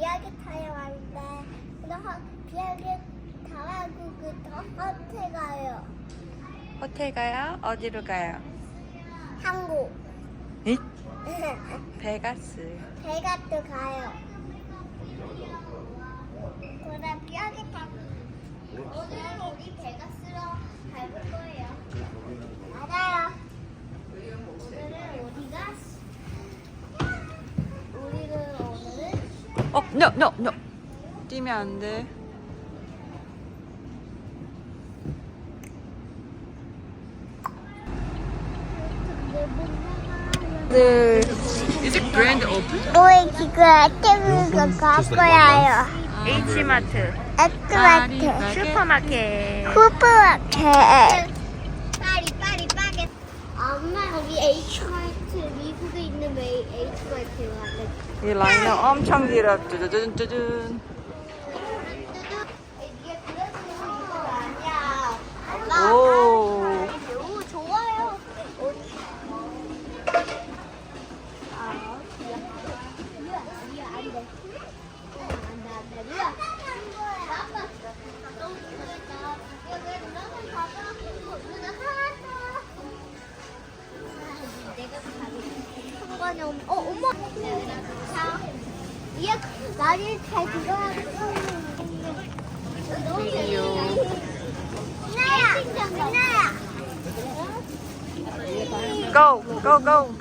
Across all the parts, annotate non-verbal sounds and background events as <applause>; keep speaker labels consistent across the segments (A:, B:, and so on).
A: 비행기 타러 왔는데 허- 비행기 타고 그더 호텔 가요.
B: 호텔 가요? 어디로 가요?
A: 한국.
B: 에? <laughs> 베가스.
A: 또 가요. 그래 비행기 타고 오늘은 우리 베가스로 갈 거예요. 맞아
B: 어, no, no, no. 뛰면 안 돼. 네. Is it grand open?
A: 너의 기가 태우고 갈 거예요.
B: H마트.
A: 에크마트.
B: 슈퍼마켓.
A: 쿠퍼마켓. 파리 파리 파게. 엄마 우리 H마트 미국에 있는 왜 H마트 왔어?
B: 이 라인은 엄청 길어.
A: 엄마.
B: 오.
A: 오 좋아요. 아, 리아, 리아 안 돼. 안 돼, 안 돼, 리아. 아빠, 너무 그랬다. 야, 왜 너는 가자. 누나 하나. 내가 상관이 없. 어, 엄마. 자, 리아, 나를 잘 들어야 나야, 나야.
B: Go, go, go.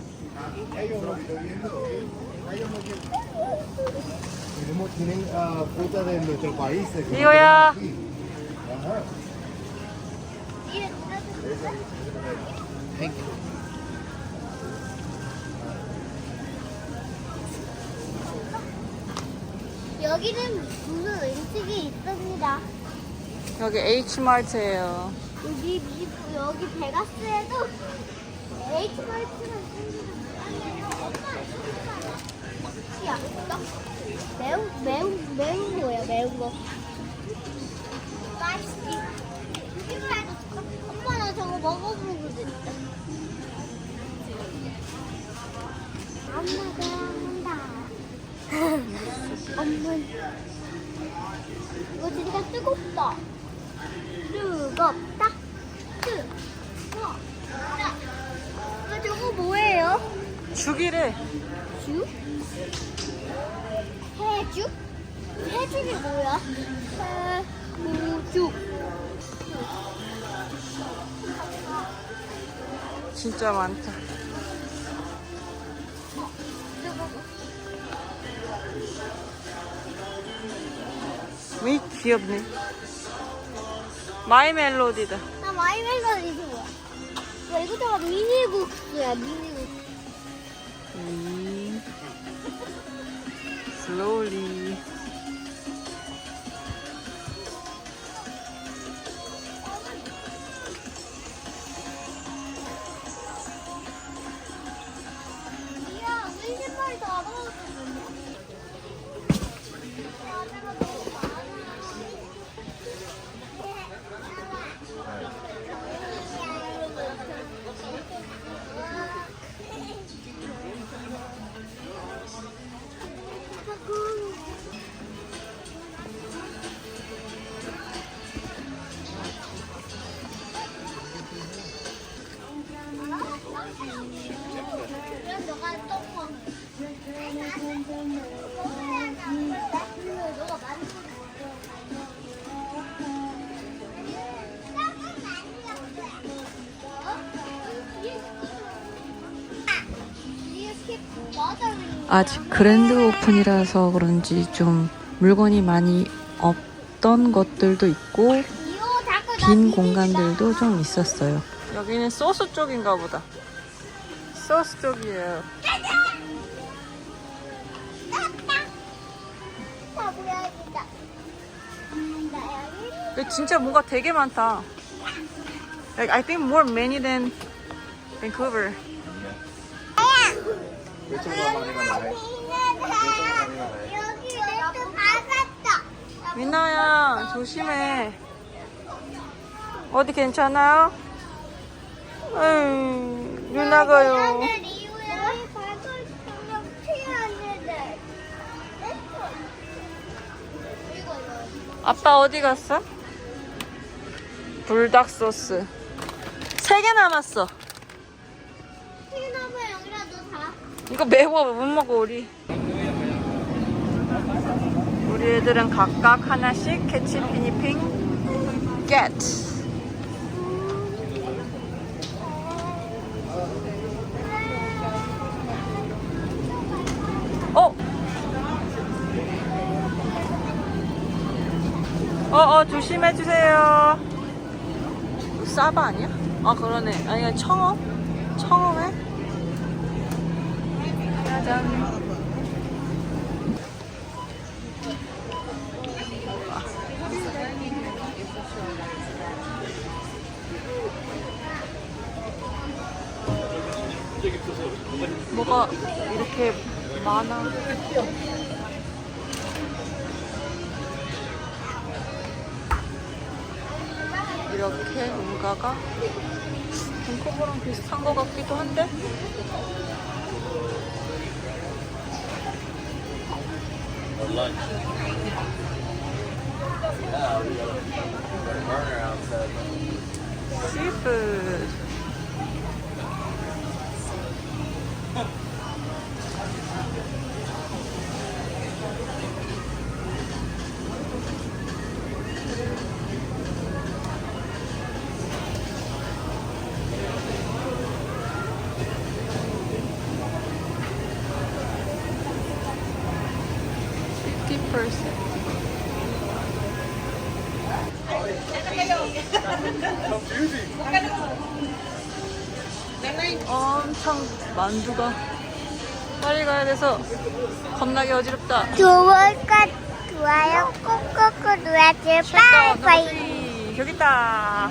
C: Tenemos, tienen ah, fruta de nuestro país. eh, que
B: Ligoya.
C: aquí.
A: 여기는 무슨 음식이 있습니다.
B: 여기 H마트예요.
A: 여기 미, 여기 베가스에도 H 마트가 있습니다. 엄마, 야, 너 매운 매운 매운 거야 매운 거. 맛있지. 엄마 나 저거 먹어보고 싶다. 엄마가. 엄마. 이거 진짜 뜨겁다. 뜨겁다. 뜨겁다. 아, 저거 뭐예요?
B: 죽이래.
A: 주? 해죽? 해죽이 뭐야? 해무죽.
B: 진짜 많다. 왜 귀엽네. 마이 멜로디다.
A: 나 마이 멜로디 좋아. 야, 이거 다 미니국수야, 미니국수.
B: 음. <laughs> Slowly.
A: 이야,
B: 아직 그랜드 오픈이라서 그런지 좀 물건이 많이 없던 것들도 있고 빈 공간들도 좀 있었어요. 여기는 소스 쪽인가 보다. 소스 쪽이에요. 진짜 뭔가 되게 많다. Like, I think more many than Vancouver. 민나야 조심해. 어디 괜찮아요? 에이,
A: 튀었는데.
B: 아빠 어디 갔어? 불닭 소스. 세 개 남았어. 이거 매워 못 먹어 우리. 우리 애들은 각각 하나씩 캐치 피니핑 get. 어? 어, 어, 조심해 주세요. 싸바 아니야? 아, 그러네. 아니, 청어? 청어회? 짜잔. 뭐가 이렇게 많아? 이렇게 뭔가가 밴쿠버랑 비슷한 것 같기도 한데? lunch. Seafood. <laughs> Percent. 엄청 만두가 빨리 가야 돼서 겁나게 어지럽다.
A: 좋을 것 좋아요 빠이빠이.
B: number three. 여기 있다.